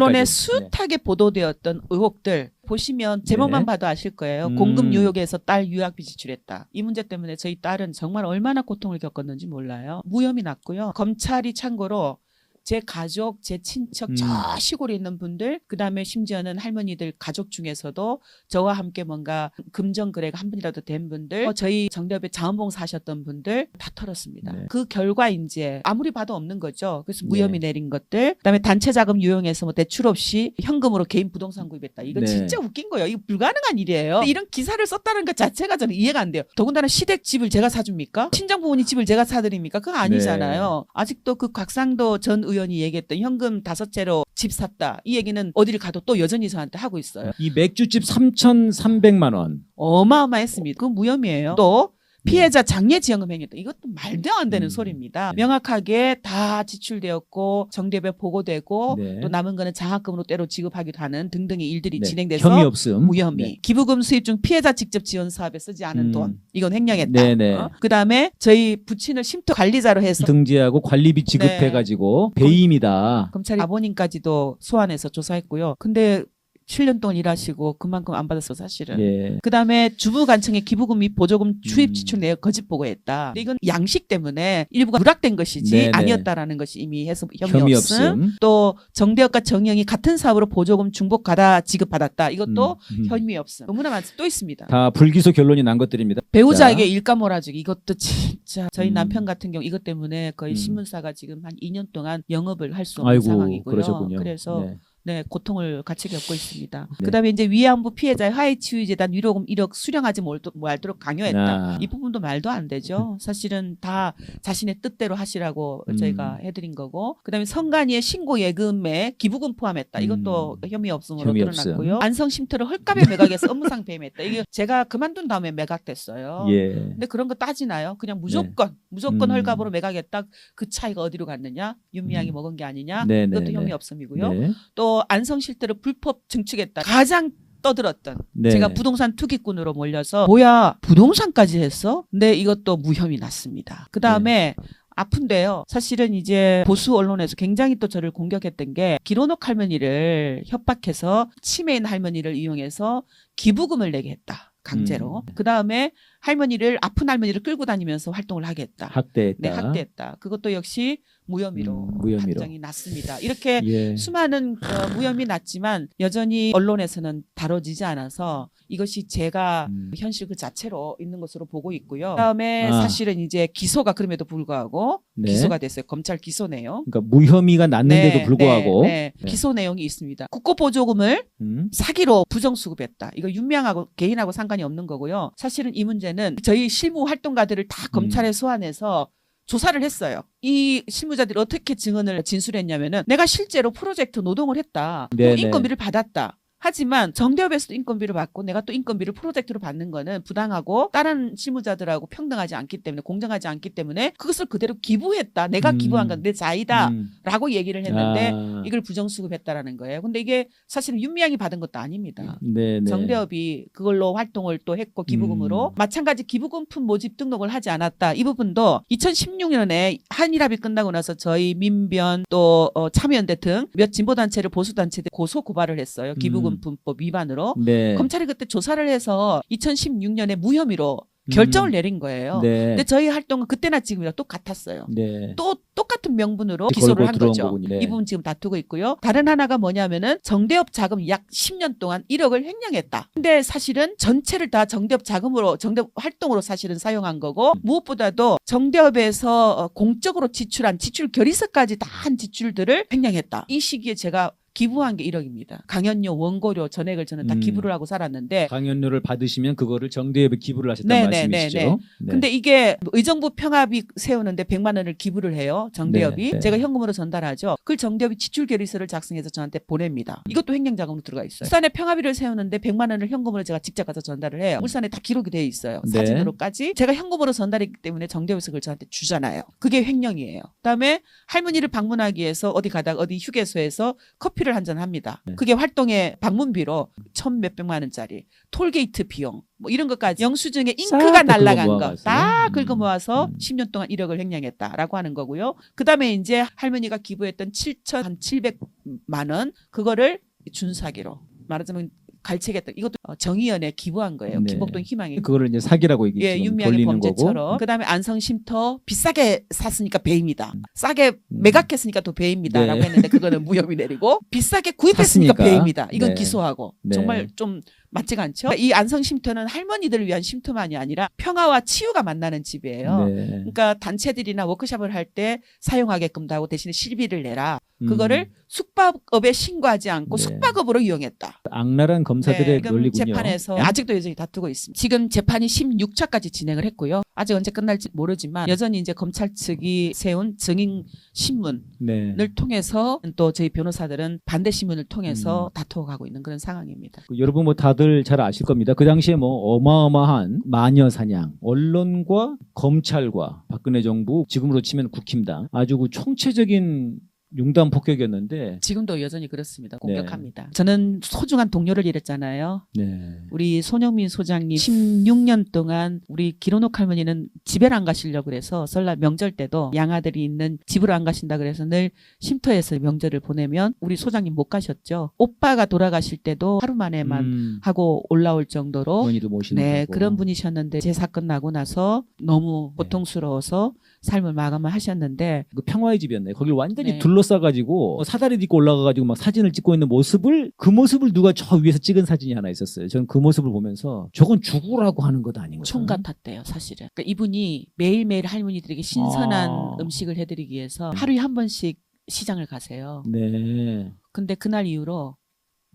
언론에 여기까지. 숱하게 보도되었던 의혹들 보시면 제목만 네. 봐도 아실 거예요. 음. 공급 뉴욕에서 딸 유학비 지출했다. 이 문제 때문에 저희 딸은 정말 얼마나 고통을 겪었는지 몰라요. 무혐의 났고요. 검찰이 참고로 제 가족, 제 친척, 음. 저 시골에 있는 분들, 그 다음에 심지어는 할머니들 가족 중에서도 저와 함께 뭔가 금전 거래가 한 분이라도 된 분들, 어, 저희 정대협에 자원봉사 하셨던 분들 다 털었습니다. 네. 그 결과 이제 아무리 봐도 없는 거죠. 그래서 네. 무혐의 내린 것들, 그 다음에 단체 자금 유용해서 뭐 대출 없이 현금으로 개인 부동산 구입했다. 이건 네. 진짜 웃긴 거예요. 이거 불가능한 일이에요. 근데 이런 기사를 썼다는 것 자체가 저는 이해가 안 돼요. 더군다나 시댁 집을 제가 사줍니까? 친정 부모님 집을 제가 사드립니까? 그거 아니잖아요. 네. 아직도 그 곽상도 전 의원이 얘기했던 현금 다섯 채로 집 샀다. 이 얘기는 어디를 가도 또 여전히 저한테 하고 있어요. 이 맥주집 3,300만 원. 어마어마했습니다. 그 무혐의예요. 또 피해자 장례 지원금 행위다. 이것도 말도 안 되는 음. 소리입니다. 네. 명확하게 다 지출되었고 정대배 보고되고 네. 또 남은 거는 장학금으로 때로 지급하기도 하는 등등의 일들이 네. 진행돼서 혐의 없음. 무혐의. 네. 기부금 수입 중 피해자 직접 지원 사업에 쓰지 않은 음. 돈. 이건 횡령했다. 네네. 어? 그다음에 저희 부친을 쉼터 관리자로 해서 등재하고 관리비 네. 지급해 가지고 배임이다. 검찰이 아버님까지도 소환해서 조사했고요. 근데 7년 동안 일하시고 그만큼 안 받았어 사실은. 예. 그다음에 주부 간청의 기부금 및 보조금 주입 음. 지출 내역 거짓 보고했다. 근데 이건 양식 때문에 일부가 누락된 것이지 네네. 아니었다라는 것이 이미 해서 혐의, 혐의 없음. 없음. 또 정대혁과 정영이 같은 사업으로 보조금 중복 가다 지급받았다. 이것도 음, 음. 혐의 없음. 너무나 많습니다. 또 있습니다. 다 불기소 결론이 난 것들입니다. 배우자에게 일감 몰아주기 이것도 진짜 저희 음. 남편 같은 경우 이것 때문에 거의 음. 신문사가 지금 한 2년 동안 영업을 할 수 없는 아이고 상황이고요. 그러셨군요. 그래서 네. 네, 고통을 같이 겪고 있습니다. 네. 그다음에 이제 위안부 피해자의 화해치유재단 위로금 1억 수령하지 말도- 말도록 강요했다. 아. 이 부분도 말도 안 되죠. 사실은 다 자신의 뜻대로 하시라고 음. 저희가 해드린 거고. 그다음에 성관이의 신고 예금에 기부금 포함했다. 이것도 음. 혐의 없음으로 혐의 드러났고요. 없음. 안성 쉼터를 헐값에 매각해서 업무상 배임했다. 이게 제가 그만둔 다음에 매각됐어요. 예. 근데 그런 거 따지나요? 그냥 무조건 무조건 음. 헐값으로 매각했다. 그 차이가 어디로 갔느냐? 윤미향이 음. 먹은 게 아니냐? 네, 네, 이것도 네. 혐의 없음이고요. 네. 또 안성 실태를 불법 증축했다. 가장 떠들었던 네. 제가 부동산 투기꾼으로 몰려서 뭐야 부동산까지 했어? 근데 이것도 무혐의 났습니다. 그 다음에 네. 아픈데요. 사실은 이제 보수 언론에서 굉장히 또 저를 공격했던 게 기로녹 할머니를 협박해서 치매인 할머니를 이용해서 기부금을 내게 했다. 강제로. 음. 그 다음에 할머니를 아픈 할머니를 끌고 다니면서 활동을 하게 했다. 학대했다. 네, 학대했다. 그것도 역시 무혐의로, 음, 무혐의로. 판정이 났습니다. 이렇게 예. 수많은 어, 무혐의 났지만 여전히 언론에서는 다뤄지지 않아서 이것이 제가 음. 현실 그 자체로 있는 것으로 보고 있고요. 그다음에 아. 사실은 이제 기소가 그럼에도 불구하고 네. 기소가 됐어요. 검찰 기소 내용. 그러니까 무혐의가 났는데도 네, 불구하고 네, 네. 네. 기소 내용이 있습니다. 국고보조금을 음. 사기로 부정수급했다. 이거 윤명하고 개인하고 상관이 없는 거고요. 사실은 이 문제는 저희 실무 활동가들을 다 음. 검찰에 소환해서 조사를 했어요. 이 실무자들이 어떻게 증언을 진술했냐면은 내가 실제로 프로젝트 노동을 했다. 또 네네. 인건비를 받았다. 하지만 정대협에서도 인건비를 받고 내가 또 인건비를 프로젝트로 받는 거는 부당하고 다른 실무자들하고 평등하지 않기 때문에 공정하지 않기 때문에 그것을 그대로 기부했다. 내가 음. 기부한 건 내 자이다. 음. 라고 얘기를 했는데 아. 이걸 부정수급했다라는 거예요. 근데 이게 사실은 윤미향이 받은 것도 아닙니다. 네, 네. 정대협이 그걸로 활동을 또 했고 기부금으로 음. 마찬가지 기부금품 모집 등록을 하지 않았다. 이 부분도 2016년에 한일합의 끝나고 나서 저희 민변 또 어, 참여연대 등 몇 진보단체를 보수단체들 고소 고발을 했어요. 기부금 품법 위반으로. 네. 검찰이 그때 조사를 해서 2016년에 무혐의로 결정을 음. 내린 거예요. 네. 근데 저희 활동은 그때나 지금이랑 똑같았어요. 네. 또 똑같은 명분으로 기소를 한 거죠. 네. 이 부분 지금 다투고 있고요. 다른 하나가 뭐냐면은 정대협 자금 약 10년 동안 1억을 횡령했다. 근데 사실은 전체를 다 정대협 자금으로 정대협 활동으로 사실은 사용한 거고 무엇보다도 정대협에서 어, 공적으로 지출한 지출 결의서까지 다 한 지출들을 횡령했다. 이 시기에 제가 기부한 게 1억입니다. 강연료, 원고료, 전액을 저는 다 음. 기부를 하고 살았는데 강연료를 받으시면 그거를 정대협에 기부를 하셨다는 네, 네, 말씀이시죠? 네, 네. 근데 이게 의정부 평합이 세우는데 100만 원을 기부를 해요. 정대협이. 네, 네. 제가 현금으로 전달하죠. 그걸 정대협이 지출 결의서를 작성해서 저한테 보냅니다. 이것도 횡령 자금으로 들어가 있어요. 울산에 평합위를 세우는데 100만 원을 현금으로 제가 직접 가서 전달을 해요. 울산에 다 기록이 돼 있어요. 네. 사진으로까지. 제가 현금으로 전달했기 때문에 정대협에서 그걸 저한테 주잖아요. 그게 횡령이에요. 그다음에 할머니를 방문하기 위해서 어디 가다가 어디 휴게소에서 커피를 커피를 한 잔 합니다. 네. 그게 활동의 방문비로 천 몇백만 원짜리 톨게이트 비용 뭐 이런 것까지 영수증에 싹 잉크가 다 날라간 긁어 거. 다 음. 긁어 모아서 음. 10년 동안 1억을 횡령했다라고 하는 거고요. 그다음에 이제 할머니가 기부했던 7,700만 원 그거를 준사기로 말하자면 갈채겠다. 이것도 어, 정의연에 기부한 거예요. 네. 김복동 희망이. 그거를 이제 사기라고 이게 예, 윤미향의 걸리는 범죄처럼. 거고. 그다음에 안성 쉼터 비싸게 샀으니까 배입니다. 음. 싸게 매각했으니까 또 배입니다라고 네. 했는데 그거는 무혐의 내리고 비싸게 구입했으니까 샀으니까. 배입니다. 이건 네. 기소하고 네. 정말 좀 맞지가 않죠. 이 안성 쉼터는 할머니들을 위한 쉼터만이 아니라 평화와 치유가 만나는 집이에요. 네. 그러니까 단체들이나 워크숍을 할 때 사용하게끔도 하고 대신에 실비를 내라. 그거를 음, 숙박업에 신고하지 않고 네. 숙박업으로 이용했다. 악랄한 검사들의 네, 논리군요. 재판에서 네. 아직도 여전히 다투고 있습니다. 지금 재판이 16차까지 진행을 했고요. 아직 언제 끝날지 모르지만 여전히 이제 검찰 측이 세운 증인 신문을 네. 통해서 또 저희 변호사들은 반대 신문을 통해서 음. 다투어가고 있는 그런 상황입니다. 그 여러분 뭐다 들 잘 아실 겁니다. 그 당시에 뭐 어마어마한 마녀 사냥, 언론과 검찰과 박근혜 정부, 지금으로 치면 국힘당 아주 그 총체적인 융단 폭격이었는데 지금도 여전히 그렇습니다. 네. 공격합니다. 저는 소중한 동료를 잃었잖아요. 네. 우리 손영민 소장님 16년 동안 우리 기로녹 할머니는 집에를 안 가시려고 그래서 설날 명절 때도 양아들이 있는 집으로 안 가신다 그래서 늘 쉼터에서 명절을 보내면 우리 소장님 못 가셨죠. 오빠가 돌아가실 때도 하루 만에만 음, 하고 올라올 정도로 어머니도 모시는 네 거고. 그런 분이셨는데 제 사건 나고 나서 너무 네. 고통스러워서 삶을 마감을 하셨는데 그 평화의 집이었네. 거길 완전히 네. 둘러싸가지고 사다리 딛고 올라가가지고 막 사진을 찍고 있는 모습을 그 모습을 누가 저 위에서 찍은 사진이 하나 있었어요. 저는 그 모습을 보면서 저건 죽으라고 하는 것 아닌 거죠. 총 같았대요, 사실은. 그러니까 이분이 매일매일 할머니들에게 신선한 아. 음식을 해드리기 위해서 하루에 한 번씩 시장을 가세요. 네. 근데 그날 이후로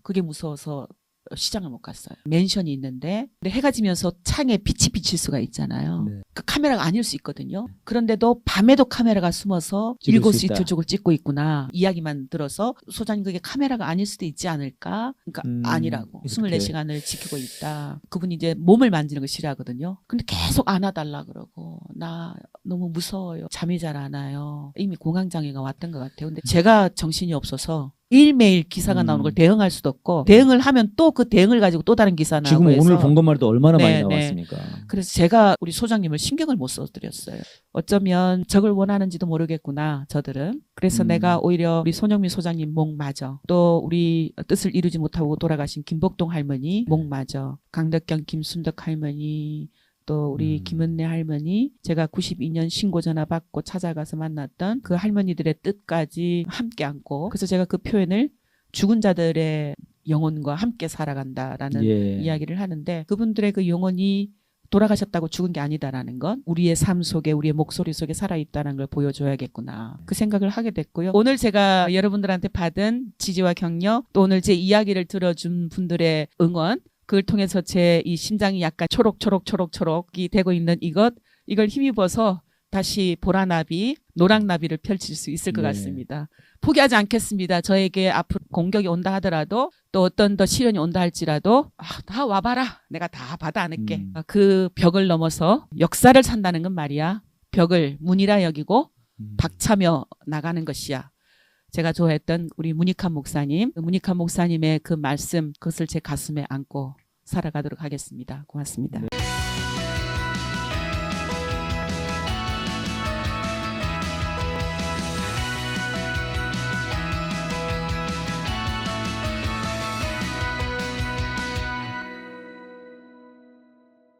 그게 무서워서 시장을 못 갔어요. 맨션이 있는데 근데 해가 지면서 창에 빛이 비칠 수가 있잖아요. 네. 그 카메라가 아닐 수 있거든요. 그런데도 밤에도 카메라가 숨어서 찍을 일곱 수시 있다. 저쪽을 찍고 있구나. 이야기만 들어서 소장님 그게 카메라가 아닐 수도 있지 않을까? 그러니까 음, 아니라고. 이렇게. 24시간을 지키고 있다. 그분이 이제 몸을 만지는 걸 싫어하거든요. 근데 계속 안아달라 그러고 나 너무 무서워요. 잠이 잘 안 와요. 이미 공황장애가 왔던 것 같아요. 근데 제가 정신이 없어서 일매일 기사가 음. 나오는 걸 대응할 수도 없고 대응을 하면 또 그 대응을 가지고 또 다른 기사 나오고 지금 해서 오늘 본 것만 해도 얼마나 네, 많이 네. 나왔습니까? 그래서 제가 우리 소장님을 신경을 못 써드렸어요. 어쩌면 적을 원하는지도 모르겠구나, 저들은. 그래서 음. 내가 오히려 우리 손영민 소장님 목 맞아. 또 우리 뜻을 이루지 못하고 돌아가신 김복동 할머니 목 맞아. 강덕경 김순덕 할머니 또 우리 음. 김은래 할머니 제가 92년 신고 전화 받고 찾아가서 만났던 그 할머니들의 뜻까지 함께 안고 그래서 제가 그 표현을 죽은 자들의 영혼과 함께 살아간다라는 예. 이야기를 하는데 그분들의 그 영혼이 돌아가셨다고 죽은 게 아니다라는 건 우리의 삶 속에 우리의 목소리 속에 살아있다는 걸 보여줘야겠구나 그 생각을 하게 됐고요 오늘 제가 여러분들한테 받은 지지와 격려 또 오늘 제 이야기를 들어준 분들의 응원 그걸 통해서 제 이 심장이 약간 초록초록초록초록이 되고 있는 이것 이걸 힘입어서 다시 보라나비 노랑나비를 펼칠 수 있을 것 네. 같습니다. 포기하지 않겠습니다. 저에게 앞으로 공격이 온다 하더라도 또 어떤 더 시련이 온다 할지라도 아, 다 와봐라. 내가 다 받아 안을게. 음. 아, 그 벽을 넘어서 역사를 산다는 건 말이야. 벽을 문이라 여기고 음. 박차며 나가는 것이야. 제가 좋아했던 우리 문익환 목사님, 그 문익환 목사님의 그 말씀, 그것을 제 가슴에 안고 살아가도록 하겠습니다. 고맙습니다.